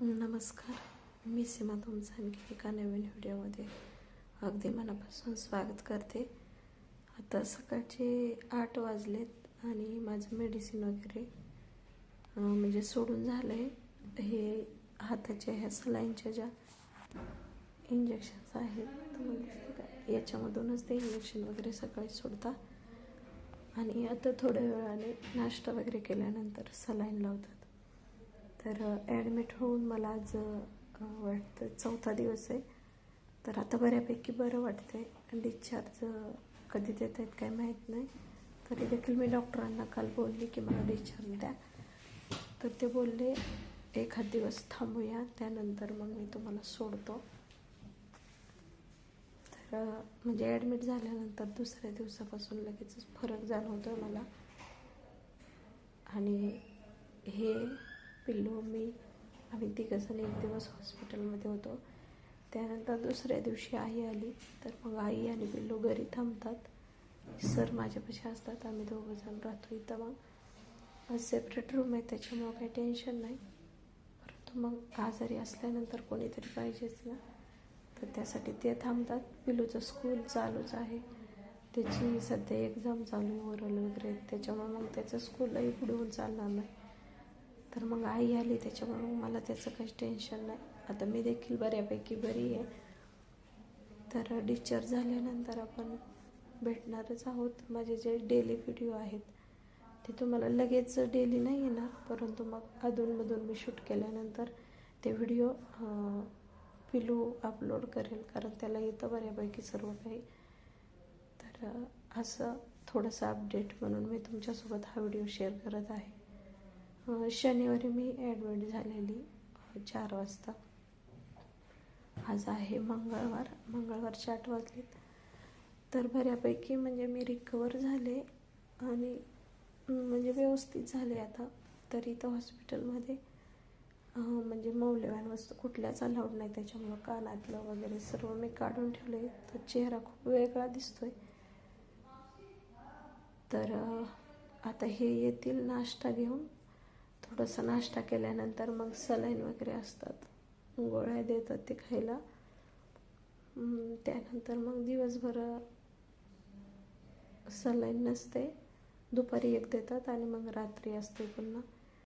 नमस्कार. मी सीमा तुमचं आणखी एका नवीन व्हिडिओमध्ये अगदी मनापासून स्वागत करते. आता सकाळचे आठ वाजलेत आणि माझं मेडिसिन वगैरे म्हणजे सोडून झालं आहे हे हाताच्या ह्या सलाईनच्या ज्या इंजेक्शन्स आहेत याच्यामधूनच ते इंजेक्शन वगैरे सकाळी सोडता. आणि आता थोड्या वेळाने नाश्ता वगैरे केल्यानंतर सलाईन लावतात. तर ॲडमिट होऊन मला आज वाटतं चौथा दिवस आहे. तर आता बऱ्यापैकी बरं वाटतंय. डिस्चार्ज कधी देत आहेत काय माहीत नाही. तरी देखील मी डॉक्टरांना काल बोलली की मला डिस्चार्ज द्या. तर ते बोलले एखाद दिवस थांबूया त्यानंतर मग मी तुम्हाला सोडतो. तर म्हणजे ॲडमिट झाल्यानंतर दुसऱ्या दिवसापासून लगेचच फरक जाणवतो मला. आणि हे पिल्लू मी आम्ही तिघंजण एक दिवस हॉस्पिटलमध्ये होतो. त्यानंतर दुसऱ्या दिवशी आई आली तर मग आई आणि पिल्लू घरी थांबतात. सर माझ्यापाशी असतात आम्ही दोघं जण राहतो इथं मग. सेपरेट रूम आहे त्याच्यामुळं काही टेन्शन नाही. परंतु मग आजारी असल्यानंतर कोणीतरी पाहिजेच ना. तर त्यासाठी ते थांबतात. पिलूचं स्कूल चालूच आहे. त्याची सध्या एक्झाम चालू ओरल वगैरे. त्याच्यामुळे मग त्याचं स्कूलही पुढे चालणार नाही. तर मग आई आली त्याच्यामुळे मग मला त्याचं काही टेन्शन नाही. आता मी देखील बऱ्यापैकी बरी आहे. तर डिस्चार्ज झाल्यानंतर आपण भेटणारच आहोत. माझे जे डेली व्हिडिओ आहेत ते तुम्हाला लगेच डेली नाही येणार परंतु मग अधूनमधून मी शूट केल्यानंतर ते व्हिडिओ पिलू अपलोड करेल कारण त्याला येतं बऱ्यापैकी सर्व काही तर असं थोडंसं अपडेट म्हणून मी तुमच्यासोबत हा व्हिडिओ शेअर करत आहे. शनिवारी मी ॲडमिट झालेली चार वाजता. आज आहे मंगळवार मंगळवारचे आठ वाजलेत. तर बऱ्यापैकी म्हणजे मी रिकवर झाले आणि म्हणजे व्यवस्थित झाले आता. तरी तर हॉस्पिटलमध्ये म्हणजे मौल्यवान वस्तू कुठल्याच अलाउड नाही. त्याच्यामुळं कानातलं वगैरे सर्व मी काढून ठेवले तर चेहरा खूप वेगळा दिसतोय. तर आता हे येतील नाश्ता घेऊन. थोडंसं नाश्ता केल्यानंतर मग सलाईन वगैरे असतात. गोळ्या देतात ते खायला. त्यानंतर मग दिवसभर सलाईन नसते. दुपारी एक देतात आणि मग रात्री असते पुन्हा.